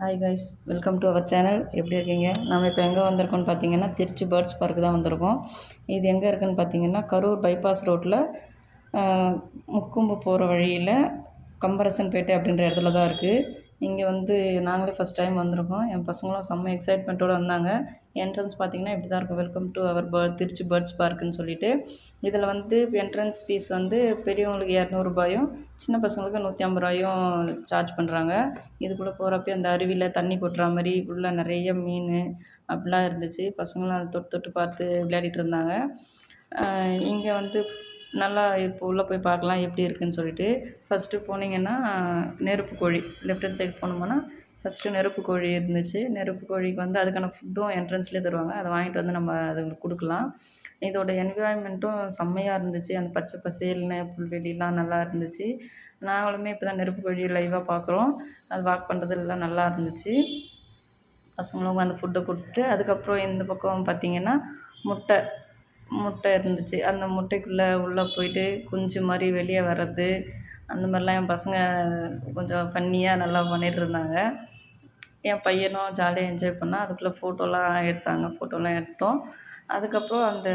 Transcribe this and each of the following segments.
Hi guys welcome to our channel எப்படி இருக்கீங்க? நம்ம இப்போ எங்கே வந்திருக்கோம்னு பார்த்தீங்கன்னா திருச்சி பேர்ட்ஸ் பார்க்கு தான் வந்திருக்கோம். இது எங்கே இருக்குதுன்னு பார்த்தீங்கன்னா கரூர் பைபாஸ் ரோட்டில் முக்கும்பு போகிற வழியில் கம்பரசன்பேட்டை அப்படின்ற இடத்துல தான் இருக்குது இங்கே வந்து நாங்களே ஃபஸ்ட் டைம் வந்திருக்கோம். என் பசங்களும் செம்ம எக்ஸைட்மெண்ட்டோடு வந்தாங்க. என்ட்ரன்ஸ் பார்த்தீங்கன்னா இப்படி தான் இருக்கும். Welcome to our bird Trichy birds பார்க்குன்னு சொல்லிட்டு. இதில் வந்து என்ட்ரன்ஸ் ஃபீஸ் வந்து பெரியவங்களுக்கு இரநூறுபாயும் சின்ன பசங்களுக்கு நூற்றி ஐம்பது ரூபாயும் சார்ஜ் பண்ணுறாங்க இதுக்குள்ளே போகிறப்ப அந்த அருவியில் தண்ணி கொட்டுற மாதிரி உள்ளே நிறைய மீன் அப்படிலாம் இருந்துச்சு. பசங்களாம் அதை தொட்டு தொட்டு பார்த்து விளையாடிட்டு இருந்தாங்க. இங்கே வந்து நல்லா இப்போ உள்ளே போய் பார்க்கலாம் எப்படி இருக்குன்னு சொல்லிட்டு ஃபஸ்ட்டு போனீங்கன்னா நெருப்பு கோழி. லெஃப்ட் ஹேண்ட் சைடு போனோம்னா ஃபஸ்ட்டு நெருப்பு கோழி இருந்துச்சு. நெருப்பு கோழிக்கு வந்து அதுக்கான ஃபுட்டும் என்ட்ரன்ஸ்லேயே தருவாங்க. அதை வாங்கிட்டு வந்து நம்ம அதுங்களுக்கு கொடுக்கலாம். இதோட என்விரான்மெண்ட்டும் செம்மையாக இருந்துச்சு. அந்த பச்சை பசேல்னு புல்வெளிலாம் நல்லா இருந்துச்சு. நாங்களுமே இப்போ தான் நெருப்பு கோழி லைவாக பார்க்குறோம். அது வாக் பண்ணுறது எல்லாம் நல்லா இருந்துச்சு. பசங்களும் அந்த ஃபுட்டை கொடுத்துட்டு அதுக்கப்புறம் இந்த பக்கம் பார்த்திங்கன்னா முட்டை. முட்டை இருந்துச்சு. அந்த முட்டைக்குள்ளே உள்ளே போயிட்டு குஞ்சு மாதிரி வெளியே வர்றது அந்த மாதிரிலாம் என் பசங்க கொஞ்சம் ஃபன்னியாக நல்லா பண்ணிகிட்ருந்தாங்க என் பையனும் ஜாலியாக என்ஜாய் பண்ணான் அதுக்குள்ளே ஃபோட்டோலாம் எடுத்தாங்க. ஃபோட்டோலாம் எடுத்தோம். அதுக்கப்புறம் அந்த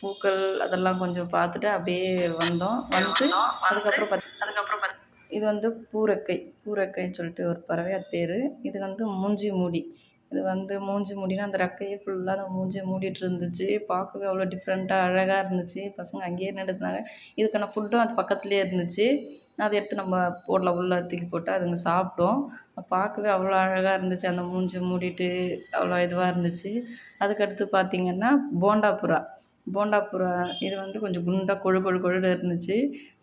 பூக்கள் அதெல்லாம் கொஞ்சம் பார்த்துட்டு அப்படியே வந்தோம். வந்து அதுக்கப்புறம் பத் அதுக்கப்புறம் இது வந்து பூரக்கை. பூரக்கைன்னு சொல்லிட்டு ஒரு பறவை அது பேர். இது வந்து மூஞ்சி மூடி. இது வந்து மூஞ்சி மூடினா அந்த ரெக்கையே ஃபுல்லாக அந்த மூஞ்சியை மூடிட்டு இருந்துச்சு. பார்க்கவே அவ்வளோ டிஃப்ரெண்ட்டாக அழகாக இருந்துச்சு. பசங்க அங்கேயே நின்றுருந்தாங்க இதுக்கான ஃபுட்டும் அது பக்கத்துலேயே இருந்துச்சு. அதை எடுத்து நம்ம போடலாம் உள்ள தூக்கி போட்டு அதுங்க சாப்பிட்டோம். பார்க்கவே அவ்வளோ அழகாக இருந்துச்சு. அந்த மூஞ்சி மூடிட்டு அவ்வளோ இதுவாக இருந்துச்சு. அதுக்கடுத்து பார்த்திங்கன்னா போண்டாப்புறா போண்டாப்புறா இது வந்து கொஞ்சம் குண்டாக கொழு கொழு கொழுன்னு இருந்துச்சு.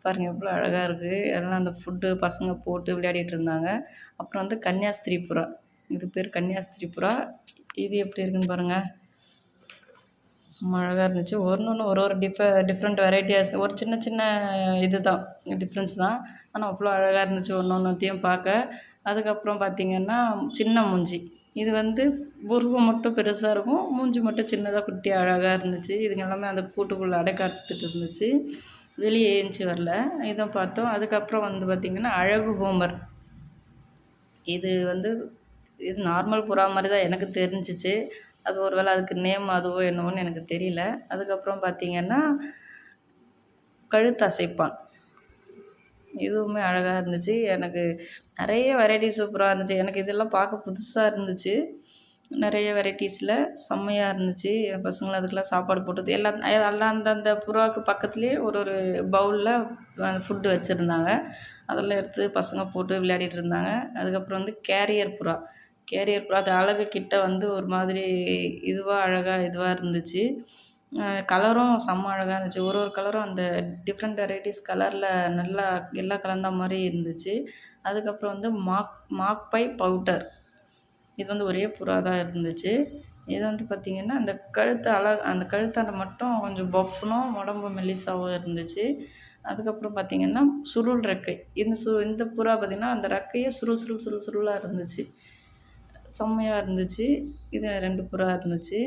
பாருங்கள் எவ்வளோ அழகாக இருக்குது எல்லாம் அந்த ஃபுட்டு பசங்க போட்டு விளையாடிட்டு இருந்தாங்க. அப்புறம் வந்து கன்னியாஸ்திரி புறா இது பேர் கன்னியாஸ்திரி புறா. இது எப்படி இருக்குன்னு பாருங்கள் சும்மா அழகாக இருந்துச்சு. ஒன்று ஒன்று ஒரு ஒரு டிஃப டிஃப்ரெண்ட் வெரைட்டியாக ஒரு சின்ன சின்ன இது தான் டிஃப்ரென்ஸ் தான். ஆனால் அவ்வளோ அழகாக இருந்துச்சு ஒன்று ஒன்றுத்தையும் பார்க்க. அதுக்கப்புறம் பார்த்திங்கன்னா சின்ன மூஞ்சி. இது வந்து உருவம் மட்டும் பெருசாக இருக்கும். மூஞ்சி மட்டும் சின்னதாக குட்டி அழகாக இருந்துச்சு. இதுங்க எல்லாமே அந்த கூட்டுக்குள்ளே அடைக்காத்துட்டு இருந்துச்சு. வெளியே ஏஞ்சி வரல. இதை பார்த்தோம். அதுக்கப்புறம் வந்து பார்த்திங்கன்னா அழகு ஹோமர். இது வந்து இது நார்மல் புறா மாதிரி தான் எனக்கு தெரிஞ்சிச்சு. அது ஒரு வேளை அதுக்கு நேம் அதுவோ என்னவோன்னு எனக்கு தெரியல. அதுக்கப்புறம் பார்த்திங்கன்னா கழுத்தசைப்பான். இதுவுமே அழகாக இருந்துச்சு. எனக்கு நிறைய வெரைட்டி சூப்பராக இருந்துச்சு. எனக்கு இதெல்லாம் பார்க்க புதுசாக இருந்துச்சு. நிறைய வெரைட்டிஸில் செம்மையாக இருந்துச்சு. என் பசங்களும் அதுக்கெல்லாம் சாப்பாடு போட்டது. எல்லா எல்லாம் அந்தந்த புறாவுக்கு பக்கத்துலேயே ஒரு ஒரு பவுலில் ஃபுட்டு வச்சுருந்தாங்க. அதெல்லாம் எடுத்து பசங்க போட்டு விளையாடிட்டு இருந்தாங்க. அதுக்கப்புறம் வந்து கேரியர் புறா. கேரியர் புறா அது அளவு கிட்ட வந்து ஒரு மாதிரி இதுவாக அழகாக இதுவாக இருந்துச்சு. கலரும் செம்ம அழகாக இருந்துச்சு. ஒரு ஒரு கலரும் அந்த டிஃப்ரெண்ட் வெரைட்டிஸ் கலரில் நல்லா எல்லாம் கலந்த மாதிரி இருந்துச்சு. அதுக்கப்புறம் வந்து மாக் மாக்பை பவுடர் இது வந்து ஒரே புறா தான் இருந்துச்சு. இது வந்து பார்த்திங்கன்னா அந்த கழுத்து அழ அந்த கழுத்தாண்ட மட்டும் கொஞ்சம் பஃப்னும் உடம்பு மெல்லிசாவும் இருந்துச்சு. அதுக்கப்புறம் பார்த்திங்கன்னா சுருள் ரெக்கை. இந்த சு இந்த புறா பார்த்திங்கன்னா அந்த ரெக்கையே சுருள் சுருள் சுருள் சுருளாக இருந்துச்சு. செம்மையாக இருந்துச்சு. இது ரெண்டு புறா இருந்துச்சு.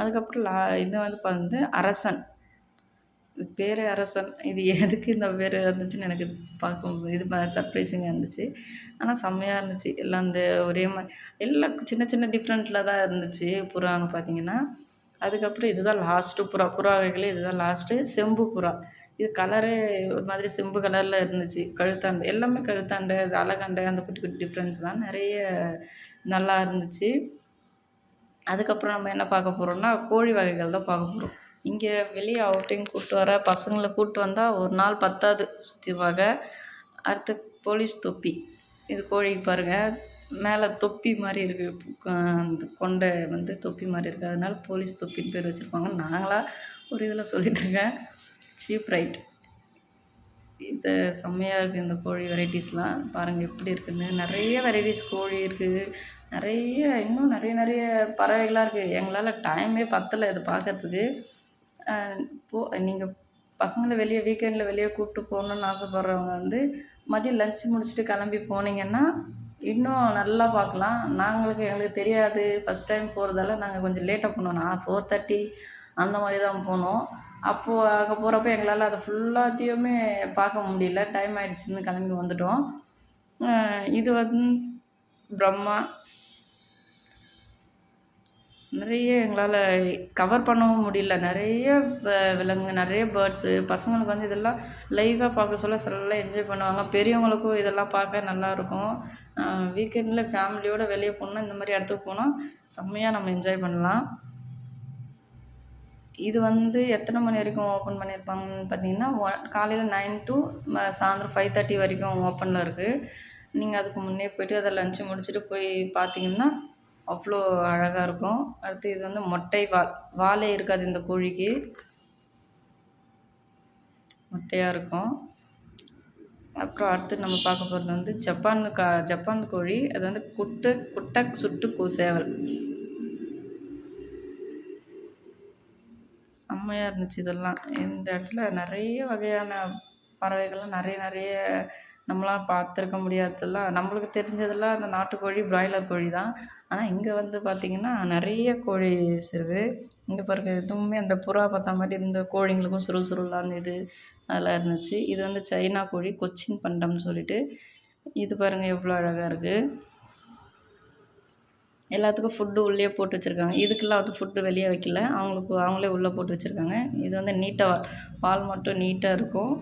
அதுக்கப்புறம் லா இது வந்து பார்த்து அரசன். பேர் அரசன். இது எதுக்கு இந்த பேர் இருந்துச்சுன்னு எனக்கு பார்க்கும் இது சர்ப்ரைஸிங்காக இருந்துச்சு. ஆனால் செம்மையாக இருந்துச்சு. எல்லாம் அந்த ஒரே மாதிரி எல்லாம் சின்ன சின்ன டிஃப்ரெண்ட்டில் தான் இருந்துச்சு புறாங்க பார்த்தீங்கன்னா. அதுக்கப்புறம் இதுதான் லாஸ்ட்டு புறா புறா வகைகளே இதுதான் லாஸ்ட்டு செம்பு புறா. இது கலரே ஒரு மாதிரி செம்பு கலரில் இருந்துச்சு. கழுத்தாண்டை எல்லாமே கழுத்தாண்டை அது அலகண்டை அந்த குட்டி குட்டி டிஃப்ரென்ஸ் தான். நிறைய நல்லா இருந்துச்சு. அதுக்கப்புறம் நம்ம என்ன பார்க்க போகிறோம்னா கோழி வகைகள் தான் பார்க்க போகிறோம் இங்கே வெளியே அவுட்டிங் கூப்பிட்டு வர பசங்களை கூப்பிட்டு வந்தால் ஒரு நாள் பத்தாது. சுற்றி பார்க்க. அடுத்து போலீஸ் தொப்பி. இது கோழிக்கு பாருங்கள் மேலே தொப்பி மாதிரி இருக்குது அந்த கொண்டை வந்து தொப்பி மாதிரி இருக்குது அதனால போலீஸ் தொப்பின்னு பேர் வச்சுருப்பாங்க. நாங்களாக ஒரு இதில் சொல்லிகிட்ருக்கேன் சீப் ரைட். இது செம்மையாக இருக்குது இந்த கோழி வெரைட்டிஸ்லாம். பாருங்கள் எப்படி இருக்குதுன்னு நிறைய வெரைட்டிஸ் கோழி இருக்குது நிறைய இன்னும் நிறைய நிறைய பறவைகளாக இருக்குது எங்களால் டைமே பத்தலை இது பார்க்கறதுக்கு போ நீங்கள் பசங்களை வெளியே வீக்கெண்டில் வெளியே கூப்பிட்டு போகணுன்னு ஆசைப்பட்றவங்க வந்து மதியம் லஞ்ச் முடிச்சுட்டு கிளம்பி போனீங்கன்னா இன்னும் நல்லா பார்க்கலாம். நாங்களுக்கு எங்களுக்கு தெரியாது. ஃபஸ்ட் டைம் போகிறதால நாங்கள் கொஞ்சம் லேட்டாக போனோம். நான் ஃபோர் தேர்ட்டி அந்த மாதிரி தான் போனோம். அப்போது அங்கே போகிறப்ப எங்களால் அதை ஃபுல்லாத்தையுமே பார்க்க முடியல. டைம் ஆகிடுச்சின்னு கிளம்பி வந்துட்டோம். இது வந்து பிரம்மா நிறைய எங்களால் கவர் பண்ணவும் முடியல. நிறைய வ- விலங்கு நிறைய பேர்ட்ஸு பசங்களுக்கு வந்து இதெல்லாம் லைவாக பார்க்க சொல்ல நல்லா என்ஜாய் பண்ணுவாங்க. பெரியவங்களுக்கும் இதெல்லாம் பார்க்க நல்லாயிருக்கும் வீக்கெண்டில் ஃபேமிலியோடு வெளியே போனால் இந்த மாதிரி இடத்துக்கு போனால் செம்மையாக நம்ம என்ஜாய் பண்ணலாம். இது வந்து எத்தனை மணி வரைக்கும் ஓப்பன் பண்ணியிருப்பாங்கன்னு பார்த்தீங்கன்னா ஒன் காலையில் நைன் டு சாயந்தரம் ஃபைவ் தேர்ட்டி வரைக்கும் ஓப்பனில் இருக்குது நீங்கள் அதுக்கு முன்னே போய்ட்டு அதை லஞ்சு முடிச்சுட்டு போய் பார்த்தீங்கன்னா அவ்வளோ அழகாக இருக்கும். அடுத்து இது வந்து மொட்டை வால். வாலே இருக்காது இந்த கோழிக்கு. மொட்டையாக இருக்கும். அப்புறம் அடுத்து நம்ம பார்க்க போகிறது வந்து ஜப்பான் கா ஜப்பான் கோழி. அது வந்து குட்டு குட்டக் சுட்டு கூசேவல் செம்மையாக இருந்துச்சு இதெல்லாம். இந்த இடத்துல நிறைய வகையான பறவைகள்லாம் நிறைய நிறைய நம்மளாம் பார்த்துருக்க முடியாததெல்லாம் நம்மளுக்கு தெரிஞ்சதெல்லாம் அந்த நாட்டுக்கோழி பிராய்லர் கோழி தான். ஆனால் இங்கே வந்து பார்த்திங்கன்னா நிறைய கோழிஸ் இருக்குது இங்கே பாருங்க எதுவுமே அந்த புறா பார்த்த மாதிரி இந்த கோழிங்களுக்கும் சுருள் சுருளாக அந்த இது அதெல்லாம் இருந்துச்சு. இது வந்து சைனா கோழி கொச்சின் பண்டம்னு சொல்லிட்டு. இது பாருங்கள் எவ்வளோ அழகாக இருக்குது எல்லாத்துக்கும் ஃபுட்டு உள்ளே போட்டு வச்சுருக்காங்க. இதுக்கெல்லாம் வந்து ஃபுட்டு வெளியே வைக்கல. அவங்களுக்கு அவங்களே உள்ளே போட்டு வச்சுருக்காங்க. இது வந்து நீட்டாக பால் மட்டும் நீட்டாக இருக்கும்.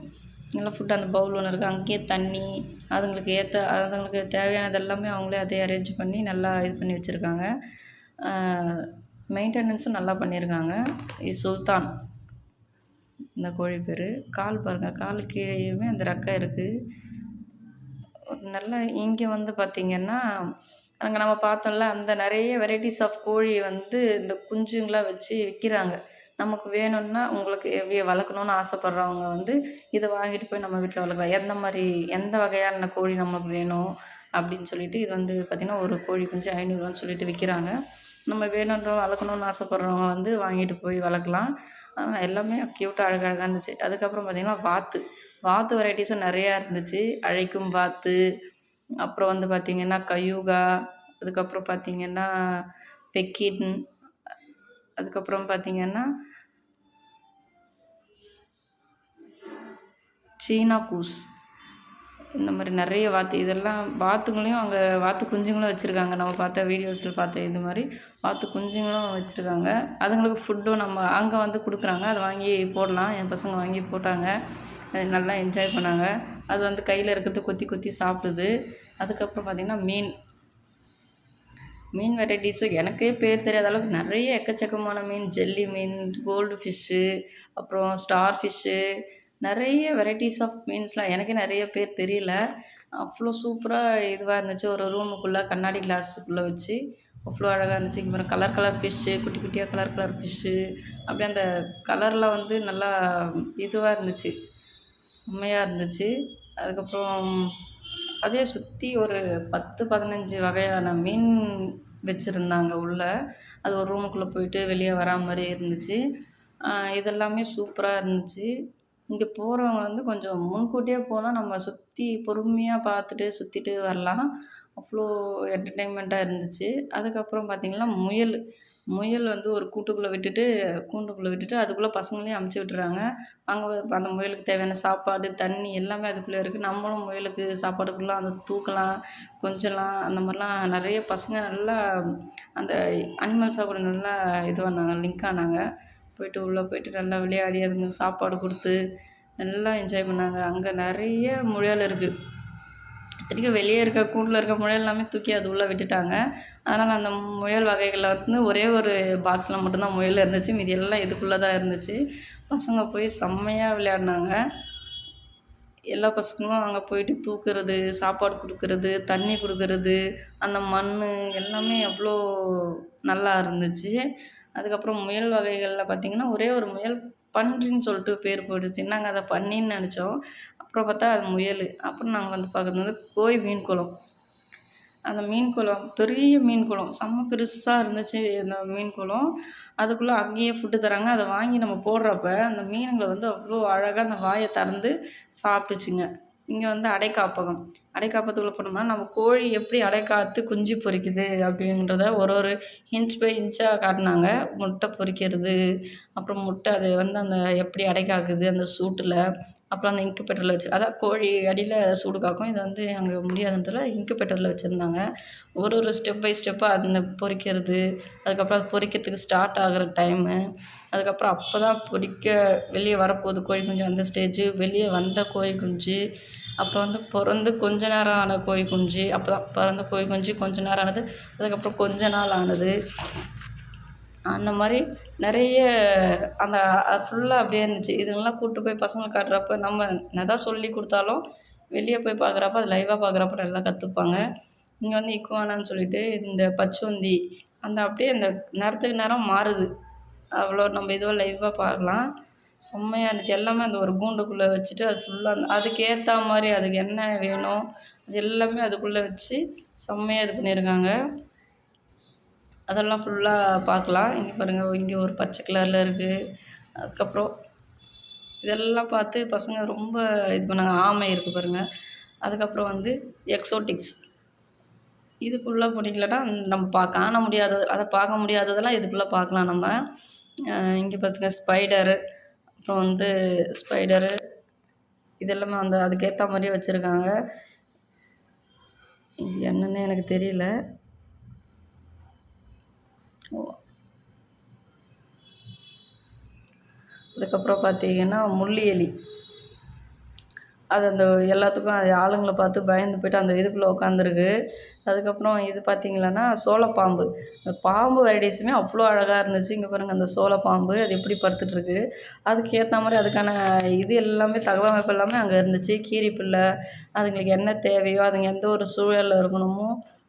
நல்லா ஃபுட் அந்த பவுல் ஒன்று இருக்குது அங்கேயே தண்ணி அதுங்களுக்கு ஏற்ற அதுங்களுக்கு தேவையானது எல்லாமே அவங்களே அதே அரேஞ்ச் பண்ணி நல்லா இது பண்ணி வச்சுருக்காங்க. மெயின்டெனன்ஸும் நல்லா பண்ணியிருக்காங்க இது சுல்தான். இந்த கோழி பேர். கால் பாருங்கள் கால் கீழேயுமே அந்த ரெக்கை இருக்குது ஒரு நல்ல இங்கே வந்து பார்த்திங்கன்னா அங்கே நம்ம பார்த்தோம்ல அந்த நிறைய வெரைட்டிஸ் ஆஃப் கோழி வந்து இந்த குஞ்சுங்களாக வச்சு விற்கிறாங்க நமக்கு வேணும்னா உங்களுக்கு வி- வளர்க்கணுன்னு ஆசைப்பட்றவங்க வந்து இதை வாங்கிட்டு போய் நம்ம வீட்டில் வளர்க்கலாம். எந்த மாதிரி எந்த வகையான கோழி நமக்கு வேணும் அப்படின்னு சொல்லிட்டு இது வந்து பார்த்திங்கன்னா ஒரு கோழி குஞ்சு ஐநூறுரூவான்னு சொல்லிட்டு விற்கிறாங்க நம்ம வேணுன்ற வளர்க்கணுன்னு ஆசைப்பட்றவங்க வந்து வாங்கிட்டு போய் வளர்க்கலாம். எல்லாமே க்யூட்டாக அழகழகாக இருந்துச்சு. அதுக்கப்புறம் பார்த்திங்கன்னா வாத்து. வாத்து வெரைட்டிஸும் நிறையா இருந்துச்சு. அழைக்கும் வாத்து அப்புறம் வந்து பார்த்திங்கன்னா கயூகா அதுக்கப்புறம் பார்த்திங்கன்னா பெக்கின் அதுக்கப்புறம் பார்த்திங்கன்னா சீனா கூஸ். இந்த மாதிரி நிறைய வாத்து இதெல்லாம் வாத்துங்களையும் அங்கே வாத்து குஞ்சுங்களும் வச்சுருக்காங்க. நம்ம பார்த்த வீடியோஸில் பார்த்த இது மாதிரி வாத்து குஞ்சுங்களும் வச்சுருக்காங்க. அதுங்களுக்கு ஃபுட்டும் நம்ம அங்கே வந்து கொடுக்குறாங்க. அதை வாங்கி போடலாம். என் பசங்க வாங்கி போட்டாங்க. அது நல்லா என்ஜாய் பண்ணாங்க. அது வந்து கையில் இருக்கிறது கொத்தி கொத்தி சாப்பிடுது. அதுக்கப்புறம் பார்த்திங்கன்னா மீன். மீன் வெரைட்டிஸும் எனக்கே பேர் தெரியாத அளவுக்கு நிறைய எக்கச்சக்கமான மீன். ஜெல்லி மீன் கோல்டு ஃபிஷ்ஷு அப்புறம் ஸ்டார் ஃபிஷ்ஷு நிறைய வெரைட்டிஸ் ஆஃப் மீன்ஸ்லாம் எனக்கே நிறைய பேர் தெரியல. அவ்வளோ சூப்பராக இதுவாக இருந்துச்சு. ஒரு ரூமுக்குள்ளே கண்ணாடி கிளாஸுக்குள்ளே வச்சு அவ்வளோ அழகாக இருந்துச்சு. அப்புறம் கலர் கலர் ஃபிஷ்ஷு குட்டி குட்டியாக கலர் கலர் ஃபிஷ்ஷு அப்படியே அந்த கலர்லாம் வந்து நல்லா இதுவாக இருந்துச்சு. செம்மையாக இருந்துச்சு. அதுக்கப்புறம் அதே சுற்றி ஒரு பத்து பதினஞ்சு வகையான மீன் வச்சுருந்தாங்க உள்ளே. அது ஒரு ரூமுக்குள்ளே போயிட்டு வெளியே வரா மாதிரி இருந்துச்சு. இதெல்லாமே சூப்பராக இருந்துச்சு. இங்கே போகிறவங்க வந்து கொஞ்சம் முன்கூட்டியே போனால் நம்ம சுற்றி பொறுமையாக பார்த்துட்டு சுற்றிட்டு வரலாம். அவ்வளோ என்டர்டெயின்மெண்ட்டாக இருந்துச்சு. அதுக்கப்புறம் பார்த்திங்கன்னா முயல் முயல் வந்து ஒரு கூட்டுக்குள்ளே விட்டுட்டு கூண்டுக்குள்ளே விட்டுட்டு அதுக்குள்ளே பசங்களையும் அமுச்சு விட்டுறாங்க. அங்கே அந்த முயலுக்கு தேவையான சாப்பாடு தண்ணி எல்லாமே அதுக்குள்ளே இருக்குது நம்மளும் முயலுக்கு சாப்பாடுக்குள்ளே அந்த தூக்கலாம் கொஞ்சலாம் அந்த மாதிரிலாம் நிறைய பசங்க நல்லா அந்த அனிமல்ஸாக கூட நல்லா இது பண்ணாங்க லிங்க் ஆனாங்க. போயிட்டு உள்ளே போயிட்டு நல்லா விளையாடி அதுங்களுக்கு சாப்பாடு கொடுத்து நல்லா என்ஜாய் பண்ணாங்க. அங்கே நிறைய முயல் இருக்குது இத்தனைக்கும் வெளியே இருக்க கூண்டில் இருக்க முயல் எல்லாமே தூக்கி அது உள்ளே விட்டுட்டாங்க. அதனால் அந்த முயல் வகைகளில் வந்து ஒரே ஒரு பாக்ஸில் மட்டும்தான் முயல் இருந்துச்சு. மீதி எல்லாம் இதுக்குள்ளே தான் இருந்துச்சு. பசங்க போய் செம்மையாக விளையாடினாங்க. எல்லா பசங்களும் அங்கே போயிட்டு தூக்குறது சாப்பாடு கொடுக்கறது தண்ணி கொடுக்கறது அந்த மண் எல்லாமே அவ்வளோ நல்லா இருந்துச்சு. அதுக்கப்புறம் முயல் வகைகளில் பார்த்திங்கன்னா ஒரே ஒரு முயல் பன்றின்னு சொல்லிட்டு பேர் போயிடுச்சு நாங்கள் அதை பன்னின்னு நினச்சோம். அப்புறம் பார்த்தா அது முயல். அப்புறம் நாங்கள் வந்து பார்க்குறது வந்து கோய் மீன் குளம். அந்த மீன் குளம் பெரிய மீன் குளம். செம்ம பெருசாக இருந்துச்சு அந்த மீன் குளம். அதுக்குள்ளே அங்கேயே ஃபுட்டு தராங்க. அதை வாங்கி நம்ம போடுறப்ப அந்த மீனுங்களை வந்து அவ்வளோ அழகாக அந்த வாயை திறந்து சாப்பிட்டுச்சுங்க. இங்கே வந்து அடைக்காப்பகம். அடைக்காப்பத்துக்குள்ளே போனோம்னா நம்ம கோழி எப்படி அடைக்காத்து குஞ்சு பொரிக்குது அப்படின்றத ஒரு ஒரு இன்ச் பை இன்ச்சாக காட்டினாங்க. முட்டை பொரிக்கிறது அப்புறம் முட்டை அது வந்து அந்த எப்படி அடைக்காக்குது அந்த சூட்டில் அப்புறம் அந்த இன்குபேட்டரில் வச்சு அதான் கோழி அடியில் சூடு காக்கும். இது வந்து அங்கே முடியாததுல இன்குபேட்டரில் வச்சுருந்தாங்க. ஒரு ஒரு ஸ்டெப் பை ஸ்டெப்பாக அந்த பொறிக்கிறது அதுக்கப்புறம் அது பொறிக்கிறதுக்கு ஸ்டார்ட் ஆகிற டைமு அதுக்கப்புறம் அப்போ தான் பொறிக்க வெளியே வரப்போகுது கோழி குஞ்சு அந்த ஸ்டேஜு வெளியே வந்த கோழி குஞ்சு. அப்புறம் வந்து பிறந்து கொஞ்ச நேரம் ஆன கோழி குஞ்சு அப்போ தான் பிறந்த கோழி குஞ்சு கொஞ்ச நேரம் ஆனது அதுக்கப்புறம் கொஞ்ச நாள் ஆனது. அந்த மாதிரி நிறைய அந்த ஃபுல்லாக அப்படியே இருந்துச்சு. இதுங்கெல்லாம் கூப்பிட்டு போய் பசங்களை காட்டுறப்ப நம்ம என்னதான் சொல்லி கொடுத்தாலும் வெளியே போய் பார்க்குறப்ப அது லைவாக பார்க்குறப்ப நல்லா கற்றுப்பாங்க இங்கே வந்து இக்குவானான்னு சொல்லிட்டு இந்த பச்சுவந்தி அந்த அப்படியே அந்த நேரத்துக்கு நேரம் மாறுது. அவ்வளோ நம்ம இதுவாக லைவாக பார்க்கலாம். செம்மையாக இருந்துச்சு. எல்லாமே அந்த ஒரு கூண்டுக்குள்ளே வச்சுட்டு அது ஃபுல்லாக அந்த அதுக்கேற்ற மாதிரி அதுக்கு என்ன வேணும் அது எல்லாமே அதுக்குள்ளே வச்சு செம்மையாக இது பண்ணியிருக்காங்க அதெல்லாம் ஃபுல்லாக பார்க்கலாம். இங்கே பாருங்கள் இங்கே ஒரு பச்சை கலரில் இருக்குது அதுக்கப்புறம் இதெல்லாம் பார்த்து பசங்க ரொம்ப இது பண்ணாங்க. ஆமை இருக்குது பாருங்கள் அதுக்கப்புறம் வந்து எக்ஸோட்டிக்ஸ் இதுக்குள்ளே போனீங்களன்னா நம்ம பா காண முடியாதது அதை பார்க்க முடியாததெல்லாம் இதுக்குள்ளே பார்க்கலாம் நம்ம. இங்கே பார்த்துங்க ஸ்பைடரு அப்புறம் வந்து ஸ்பைடரு இதெல்லாமே அந்த அதுக்கேற்ற மாதிரியே வச்சுருக்காங்க. என்னென்னு எனக்கு தெரியல. அதுக்கப்புறம் பார்த்தீங்கன்னா முள்ளி எலி. அது அந்த எல்லாத்துக்கும் அது ஆளுங்களை பார்த்து பயந்து போய்ட்டு அந்த இதுக்குள்ளே உட்காந்துருக்கு அதுக்கப்புறம் இது பார்த்திங்களான்னா சோளப்பாம்பு இந்த பாம்பு வெரைட்டிஸுமே அவ்வளோ அழகாக இருந்துச்சு. இங்கே பாருங்கள் அந்த சோளப்பாம்பு அது எப்படி படுத்துட்ருக்கு அதுக்கு ஏற்ற மாதிரி அதுக்கான இது எல்லாமே தகவமைப்பு எல்லாமே அங்கே இருந்துச்சு. கீரிப்பிள்ளை அதுங்களுக்கு என்ன தேவையோ அதுங்க எந்த ஒரு சூழலில் இருக்கணுமோ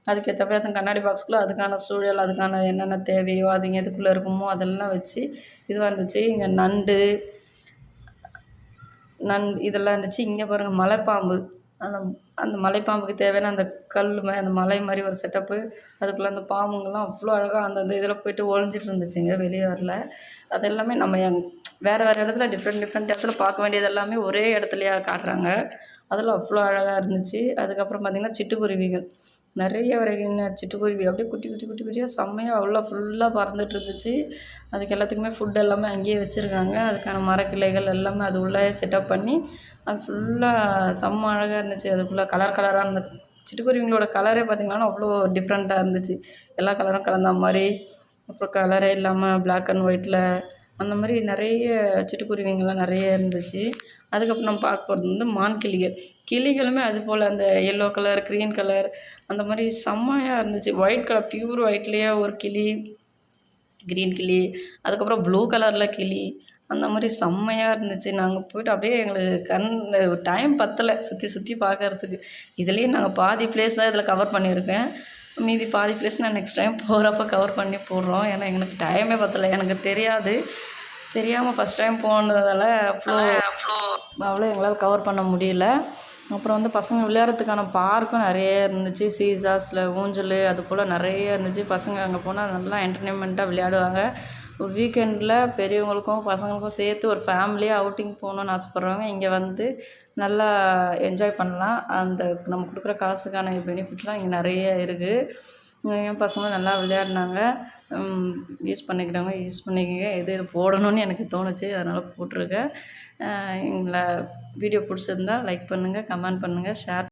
அதுக்கேற்ற மாதிரி அந்த கண்ணாடி பாக்ஸ்க்குள்ள அதுக்கான சூழல் அதுக்கான என்னென்ன தேவையோ அதுங்க எதுக்குள்ளே இருக்குமோ அதெல்லாம் வச்சு இதுவாக இருந்துச்சு. இங்கே நண்டு நன் இதெல்லாம் இருந்துச்சு. இங்கே பாருங்கள் மலைப்பாம்பு. அந்த அந்த மலைப்பாம்புக்கு தேவையான அந்த கல் மாதிரி அந்த மலை மாதிரி ஒரு செட்டப்பு அதுக்குள்ளே அந்த பாம்புங்கள்லாம் அவ்வளோ அழகாக அந்தந்த இதில் போய்ட்டு ஒளிஞ்சிட்டு இருந்துச்சுங்க வெளியே வரல. அது எல்லாமே நம்ம எங் வேறு வேறு இடத்துல டிஃப்ரெண்ட் டிஃப்ரெண்ட் இடத்துல பார்க்க வேண்டியது எல்லாமே ஒரே இடத்துலையா காட்டுறாங்க. அதெல்லாம் அவ்வளோ அழகாக இருந்துச்சு. அதுக்கப்புறம் பார்த்திங்கன்னா சிட்டுக்குருவிகள். நிறைய வகையான சிட்டுக்குருவி அப்படியே குட்டி குட்டி குட்டி குட்டியாக செம்மையாக அவ்வளோ ஃபுல்லாக பறந்துட்டு இருந்துச்சு. அதுக்கு எல்லாத்துக்குமே ஃபுட் எல்லாமே அங்கேயே வச்சுருக்காங்க. அதுக்கான மரக்கிளைகள் எல்லாமே அது உள்ளே செட்டப் பண்ணி அது ஃபுல்லாக செம்ம அழகாக இருந்துச்சு. அதுக்குள்ளே கலர் கலராக இருந்த சிட்டுக்குருவிங்களோட கலரே பார்த்திங்கன்னா அவ்வளோ டிஃப்ரெண்ட்டாக இருந்துச்சு. எல்லா கலரும் கலந்த மாதிரி அப்புறம் கலரே இல்லாமல் பிளாக் அண்ட் ஒயிட்டில் அந்த மாதிரி நிறைய சிட்டுக்குருவிங்கள்லாம் நிறைய இருந்துச்சு. அதுக்கப்புறம் நம்ம பார்க்க போகிறது வந்து மான் கிளிகள். கிளிகளுமே அது போல் அந்த எல்லோ கலர் க்ரீன் கலர் அந்த மாதிரி செம்மையாக இருந்துச்சு. ஒயிட் கலர் ப்யூர் ஒயிட்லேயே ஒரு கிளி க்ரீன் கிளி அதுக்கப்புறம் ப்ளூ கலரில் கிளி அந்த மாதிரி செம்மையாக இருந்துச்சு. நாங்கள் போய்ட்டு அப்படியே எங்களுக்கு கண் டைம் பத்தலை சுற்றி சுற்றி பார்க்கறதுக்கு இதுலேயே நாங்கள் பாதி ப்ளேஸ் தான் இதில் கவர் பண்ணியிருக்கேன். மீதி பாதி ப்ளேஸ் நான் நெக்ஸ்ட் டைம் போகிறப்ப கவர் பண்ணி போடுறோம். ஏன்னா எங்களுக்கு டைமே பத்தலை. எனக்கு தெரியாது. தெரியாமல் ஃபஸ்ட் டைம் போனதால் அவ்வளோ அவ்வளோ அவ்வளோ எங்களால் கவர் பண்ண முடியல. அப்புறம் வந்து பசங்க விளையாடுறதுக்கான பார்க்கும் நிறைய இருந்துச்சு. சீசாஸில் ஊஞ்சல் அது போல் நிறைய இருந்துச்சு. பசங்க அங்கே போனால் நல்லா என்டர்டெயின்மெண்ட்டாக விளையாடுவாங்க. வீக்கெண்டில் பெரியவங்களுக்கும் பசங்களுக்கும் சேர்த்து ஒரு ஃபேமிலியாக அவுட்டிங் போகணுன்னு ஆசைப்பட்றவங்க இங்கே வந்து நல்லா என்ஜாய் பண்ணலாம். அந்த நம்ம கொடுக்குற காசுக்கான பெனிஃபிட்லாம் இங்கே நிறைய இருக்குது என் பசங்களும் நல்லா விளையாடினாங்க. யூஸ் பண்ணிக்கிறவங்க யூஸ் பண்ணிக்கங்க. எது எது போடணும்னு எனக்கு தோணுச்சு அதனால் போட்டிருக்கேன். எங்களை வீடியோ பிடிச்சிருந்தா லைக் பண்ணுங்கள் கமெண்ட் பண்ணுங்கள் ஷேர்